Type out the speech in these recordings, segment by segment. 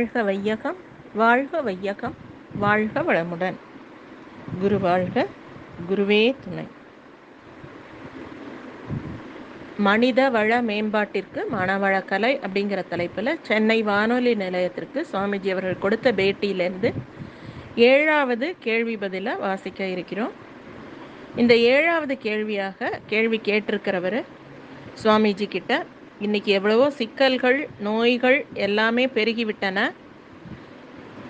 வாழ்க வையகம் வாழ்க வையகம் வாழ்க வளமுடன். குரு வாழ்க குருவே துணை. மனித வள மேம்பாட்டிற்கு மனவளக்கலை அப்படிங்கிற தலைப்பில் சென்னை வானொலி நிலையத்திற்கு சுவாமிஜி அவர்கள் கொடுத்த பேட்டியிலேருந்து ஏழாவது கேள்வி பதிலாக வாசிக்க இருக்கிறோம். இந்த ஏழாவது கேள்வியாக கேள்வி கேட்டிருக்கிறவர் சுவாமிஜி கிட்ட இன்னைக்கு எவ்வளவோ சிக்கல்கள் நோய்கள் எல்லாமே பெருகிவிட்டன.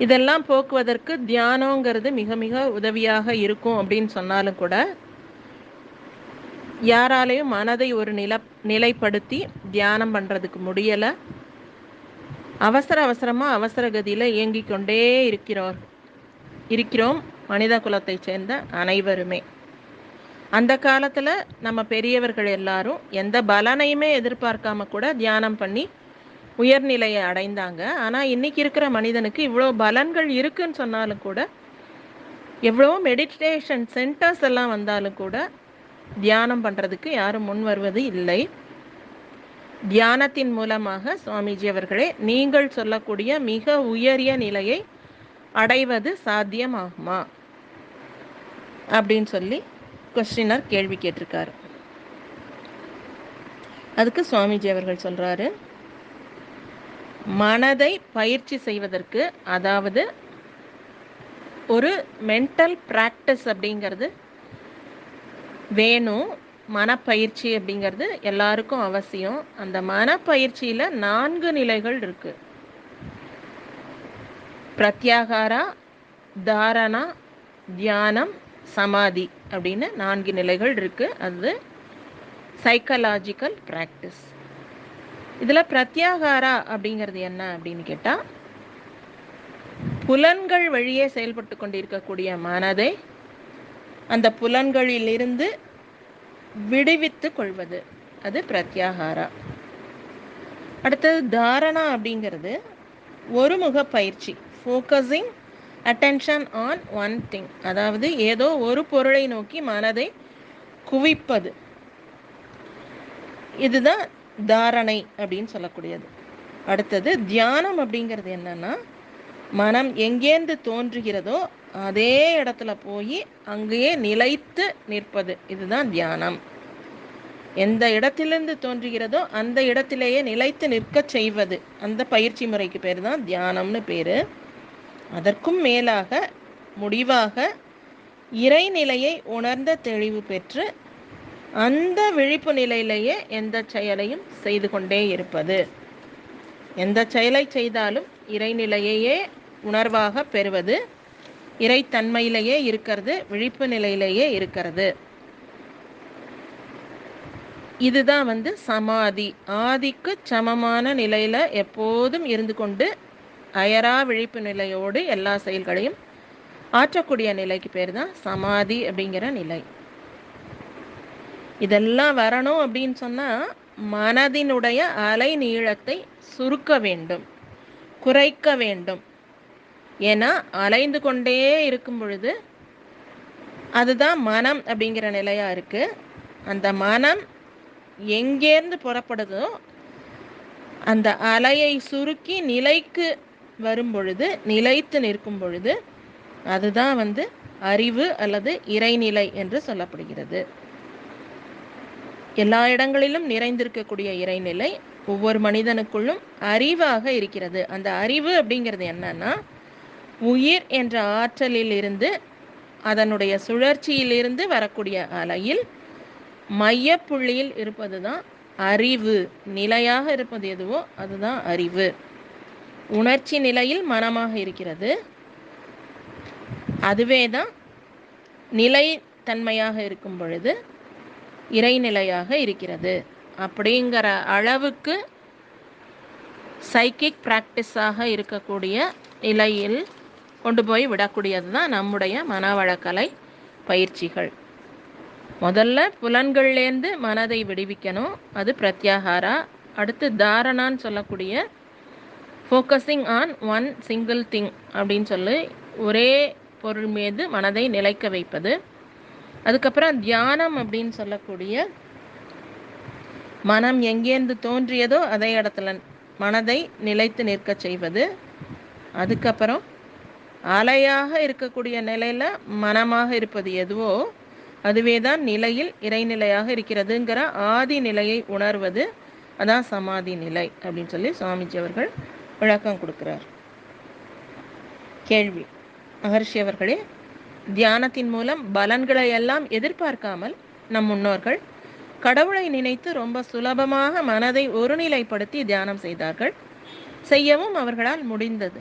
இதெல்லாம் போக்குவதற்கு தியானங்கிறது மிக மிக உதவியாக இருக்கும் அப்படின்னு சொன்னாலும் கூட யாராலையும் மனதை ஒரு நில நிலைப்படுத்தி தியானம் பண்ணுறதுக்கு முடியலை. அவசர அவசரமாக அவசர கதியில் இயங்கிக் கொண்டே இருக்கிறோர் இருக்கிறோம். மனித குலத்தை சேர்ந்த அனைவருமே. அந்த காலத்தில் நம்ம பெரியவர்கள் எல்லாரும் எந்த பலனையுமே எதிர்பார்க்காம கூட தியானம் பண்ணி உயர்நிலையை அடைந்தாங்க. ஆனால் இன்னைக்கு இருக்கிற மனிதனுக்கு இவ்வளோ பலன்கள் இருக்குன்னு சொன்னாலும் கூட எவ்வளோ மெடிடேஷன் சென்டர்ஸ் எல்லாம் வந்தாலும் கூட தியானம் பண்ணுறதுக்கு யாரும் முன் வருவது இல்லை. தியானத்தின் மூலமாக சுவாமிஜி அவர்களே நீங்கள் சொல்லக்கூடிய மிக உயரிய நிலையை அடைவது சாத்தியமாகுமா? அப்படின்னு சொல்லி கொஸ்டினர் கேள்வி கேட்டிருக்காரு. அதுக்கு சுவாமிஜி அவர்கள் சொல்கிறாரு மனதை பயிற்சி செய்வதற்கு அதாவது ஒரு மென்டல் ப்ராக்டிஸ் அப்படிங்கிறது வேணும் மனப்பயிற்சி அப்படிங்கிறது எல்லாருக்கும் அவசியம். அந்த மனப்பயிற்சியில் நான்கு நிலைகள் இருக்கு. பிரத்யாகாரா தாரணா தியானம் சமாதி. அப்படின்னு நான்கு நிலைகள் இருக்குது அது சைக்கலாஜிக்கல் ப்ராக்டிஸ் இதில் பிரத்யாகாரா அப்படிங்கிறது என்ன அப்படின்னு கேட்டால் புலன்கள் வழியே செயல்பட்டு கொண்டிருக்கக்கூடிய மனதை அந்த புலன்களிலிருந்து விடுவித்து கொள்வது. அது பிரத்யாகாரா. அடுத்தது தாரணா அப்படிங்கிறது ஒருமுக பயிற்சி focusing attention on one thing அதாவது ஏதோ ஒரு பொருளை நோக்கி மனதை குவிப்பது. இதுதான் தாரணை அப்படின்னு சொல்லக்கூடியது. அடுத்தது தியானம் அப்படிங்கிறது என்னன்னா மனம் எங்கேருந்து தோன்றுகிறதோ அதே இடத்துல போய் அங்கேயே நிலைத்து நிற்பது. இதுதான் தியானம். எந்த இடத்திலிருந்து தோன்றுகிறதோ அந்த இடத்திலேயே நிலைத்து நிற்க செய்வது. அந்த பயிற்சி முறைக்கு பேர் தான் தியானம்னு பேர். அதற்கும் மேலாக முடிவாக இறைநிலையை உணர்ந்த தெளிவு பெற்று அந்த விழிப்பு நிலையிலேயே எந்த செயலையும் செய்து கொண்டே இருப்பது. எந்த செயலை செய்தாலும் இறைநிலையையே உணர்வாக பெறுவது இறைத்தன்மையிலேயே இருக்கிறது விழிப்பு நிலையிலேயே இருக்கிறது. இதுதான் வந்து சமாதி. ஆதிக்கு சமமான நிலையில எப்போதும் இருந்து கொண்டு அயரா விழிப்பு நிலையோடு எல்லா செயல்களையும் ஆற்றக்கூடிய நிலைக்கு பேர் தான் சமாதி அப்படிங்கிற நிலை. இதெல்லாம் வரணும் அப்படின்னு சொன்னால் மனதினுடைய அலை நீளத்தை சுருக்க வேண்டும் குறைக்க வேண்டும். ஏன்னா அலைந்து கொண்டே இருக்கும் பொழுது அதுதான் மனம் அப்படிங்கிற நிலையாக இருக்குது அந்த மனம் எங்கேருந்து புறப்படுதோ அந்த அலையை சுருக்கி நிலைக்கு வரும்பொழுது நிலைத்து நிற்கும் பொழுது அதுதான் வந்து அறிவு அல்லது இறைநிலை என்று சொல்லப்படுகிறது. எல்லா இடங்களிலும் நிறைந்திருக்கக்கூடிய இறைநிலை ஒவ்வொரு மனிதனுக்குள்ளும் அறிவாக இருக்கிறது. அந்த அறிவு அப்படிங்கிறது என்னன்னா உயிர் என்ற ஆற்றலில் இருந்து அதனுடைய சுழற்சியிலிருந்து வரக்கூடிய அலையில் மையப்புள்ளியில் இருப்பது தான் அறிவு. நிலையாக இருப்பது எதுவோ அதுதான் அறிவு. உணர்ச்சி நிலையில் மனமாக இருக்கிறது. அதுவே தான் நிலை தன்மையாக இருக்கும் பொழுது இறைநிலையாக இருக்கிறது. அப்படிங்கிற அளவுக்கு சைக்கிக் ப்ராக்டிஸாக இருக்கக்கூடிய நிலையில் கொண்டு போய் விடக்கூடியது தான் நம்முடைய மனவளக்கலை பயிற்சிகள். முதல்ல புலன்கள்லேருந்து மனதை விடுவிக்கணும். அது பிரத்யாகாரா. அடுத்து தாரணான்னு சொல்லக்கூடிய focusing on one single thing அப்படின்னு சொல்லி ஒரே பொருள் மீது மனதை நிலைக்க வைப்பது. அதுக்கப்புறம் தியானம் அப்படின்னு சொல்லக்கூடிய மனம் எங்கேருந்து தோன்றியதோ அதே இடத்துல மனதை நிலைத்து நிற்க செய்வது. அதுக்கப்புறம் அலையாக இருக்கக்கூடிய நிலையில் மனமாக இருப்பது எதுவோ அதுவே தான் நிலையில் இறைநிலையாக இருக்கிறதுங்கிற ஆதி நிலையை உணர்வது. அதான் சமாதி நிலை அப்படின்னு சொல்லி சுவாமிஜி அவர்கள் விளக்கம் கொடுக்கிறார். கேள்வி. மகர்ஷி அவர்களே தியானத்தின் மூலம் பலன்களை எல்லாம் எதிர்பார்க்காமல் நம் முன்னோர்கள் கடவுளை நினைத்து ரொம்ப சுலபமாக மனதை ஒருநிலைப்படுத்தி தியானம் செய்தார்கள். செய்யவும் அவர்களால் முடிந்தது.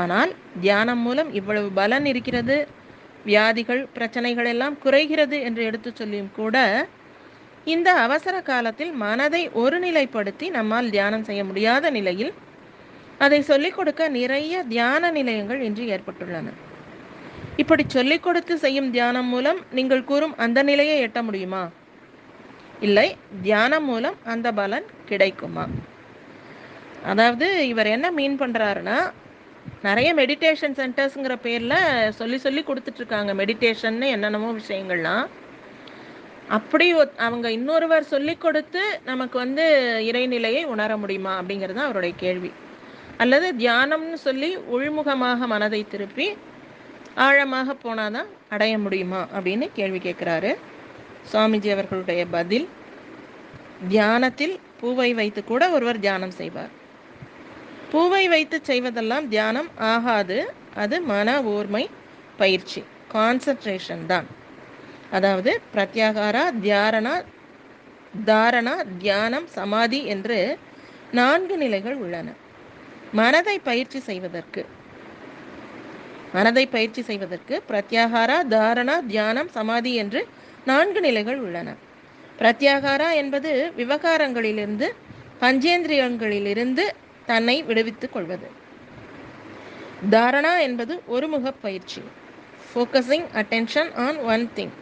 ஆனால் தியானம் மூலம் இவ்வளவு பலன் இருக்கிறது வியாதிகள் பிரச்சனைகள் எல்லாம் குறைகிறது என்று எடுத்து சொல்லியும் கூட இந்த அவசர காலத்தில் மனதை ஒருநிலைப்படுத்தி நம்மால் தியானம் செய்ய முடியாத நிலையில் அதை சொல்லிக் கொடுக்க நிறைய தியான நிலையங்கள் இன்று ஏற்பட்டுள்ளன. இப்படி சொல்லிக் கொடுத்து செய்யும் தியானம் மூலம் நீங்கள் கூறும் அந்த நிலையை எட்ட முடியுமா? இல்லை தியானம் மூலம் அந்த பலன் கிடைக்குமா? அதாவது இவர் என்ன மீன் பண்ணுறாருன்னா நிறைய மெடிடேஷன் சென்டர்ஸுங்கிற பேரில் சொல்லி சொல்லி கொடுத்துட்ருக்காங்க. மெடிடேஷன்னு என்னென்னமோ விஷயங்கள்லாம். அப்படி அவங்க இன்னொருவர் சொல்லி கொடுத்து நமக்கு வந்து இறைநிலையை உணர முடியுமா அப்படிங்கிறது தான் அவருடைய கேள்வி. அல்லது தியானம்னு சொல்லி உள்முகமாக மனதை திருப்பி ஆழமாக போனாதான் அடைய முடியுமா அப்படின்னு கேள்வி கேட்குறாரு. சுவாமிஜி அவர்களுடைய பதில் தியானத்தில் பூவை வைத்து கூட ஒருவர் தியானம் செய்வார். பூவை வைத்து செய்வதெல்லாம் தியானம் ஆகாது. அது மன ஓர்மை பயிற்சி கான்சன்ட்ரேஷன் தான். அதாவது பிரத்யாகாரா தியாரணா தாரணா தியானம் சமாதி என்று நான்கு நிலைகள் உள்ளன. மனதை பயிற்சி செய்வதற்கு. மனதை பயிற்சி செய்வதற்கு பிரத்யாகாரா தாரணா தியானம் சமாதி என்று நான்கு நிலைகள் உள்ளன. பிரத்யாகாரா என்பது விவகாரங்களிலிருந்து பஞ்சேந்திரியங்களிலிருந்து தன்னை விடுவித்துக் கொள்வது. தாரணா என்பது ஒருமுக பயிற்சி. Focusing attention on one thing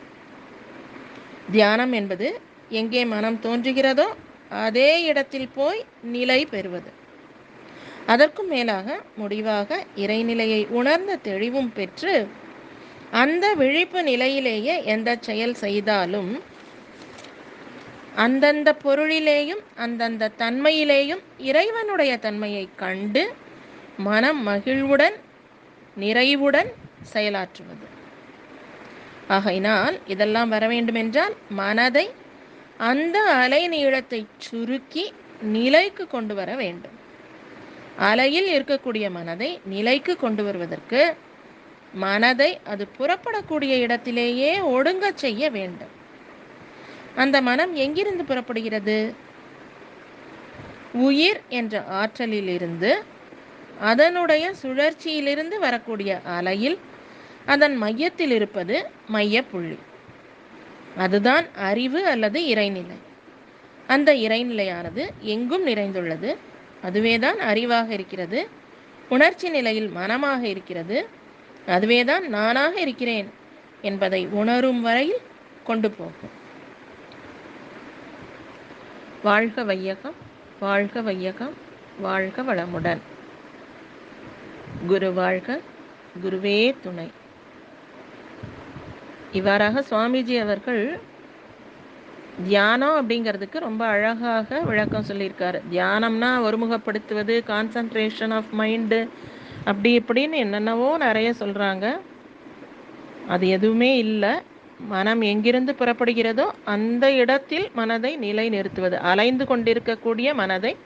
தியானம் என்பது எங்கே மனம் தோன்றுகிறதோ அதே இடத்தில் போய் நிலை பெறுவது. அதற்கும் மேலாக முடிவாக இறைநிலையை உணர்ந்த தெளிவும் பெற்று அந்த விழிப்பு நிலையிலேயே எந்த செயல் செய்தாலும் அந்தந்த பொருளிலேயும் அந்தந்த தன்மையிலேயும் இறைவனுடைய தன்மையை கண்டு மனம் மகிழ்வுடன் நிறைவுடன் செயலாற்றுவது. ஆகையினால் இதெல்லாம் வர வேண்டுமென்றால் மனதை அந்த அலை நீளத்தை சுருக்கி நிலைக்கு கொண்டு வர வேண்டும். அலையில் இருக்கக்கூடிய மனதை நிலைக்கு கொண்டு வருவதற்கு மனதை அது புறப்படக்கூடிய இடத்திலேயே ஒடுங்கச் செய்ய வேண்டும். அந்த மனம் எங்கிருந்து புறப்படுகிறது? உயிர் என்ற ஆற்றலிலிருந்து அதனுடைய சுழற்சியிலிருந்து வரக்கூடிய அலையில் அதன் மையத்தில் இருப்பது மையப்புள்ளி. புள்ளி அதுதான் அறிவு அல்லது இறைநிலை. அந்த இறைநிலையானது எங்கும் நிறைந்துள்ளது. அதுவேதான் அறிவாக இருக்கிறது. உணர்ச்சி நிலையில் மனமாக இருக்கிறது. அதுவேதான் நானாக இருக்கிறேன் என்பதை உணரும் வரையில் கொண்டு போகும். வாழ்க வையகம் வாழ்க வையகம் வாழ்க வளமுடன். குரு வாழ்க குருவே துணை. இவ்வாறாக சுவாமிஜி அவர்கள் தியானம் அப்படிங்கிறதுக்கு ரொம்ப அழகாக விளக்கம் சொல்லியிருக்காரு. தியானம்னா ஒருமுகப்படுத்துவது கான்சன்ட்ரேஷன் ஆஃப் மைண்டு அப்படி இப்படின்னு என்னென்னவோ நிறைய சொல்கிறாங்க அது எதுவுமே இல்லை. மனம் எங்கிருந்து புறப்படுகிறதோ அந்த இடத்தில் மனதை நிலை நிறுத்துவது அலைந்து கொண்டிருக்கக்கூடிய மனதை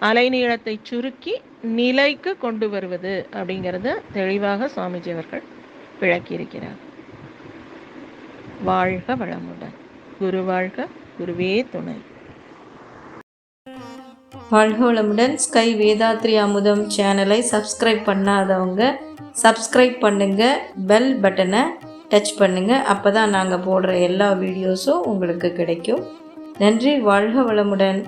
அலைநீளத்தை சுருக்கி நிலைக்கு கொண்டு வருவது அப்படிங்கிறத தெளிவாக சுவாமிஜி அவர்கள் விளக்கியிருக்கிறார். வாழ்க வளமுடன். குரு வாழ்க குருவே துணை. வாழ்க வளமுடன் ஸ்கை வேதாத்ரி அமுதம் சேனலை சப்ஸ்கிரைப் பண்ணாதவங்க சப்ஸ்கிரைப் பண்ணுங்க பெல் பட்டனை டச் பண்ணுங்க. அப்போ தான் நாங்கள் போடுற எல்லா வீடியோஸும் உங்களுக்கு கிடைக்கும். நன்றி வாழ்க வளமுடன்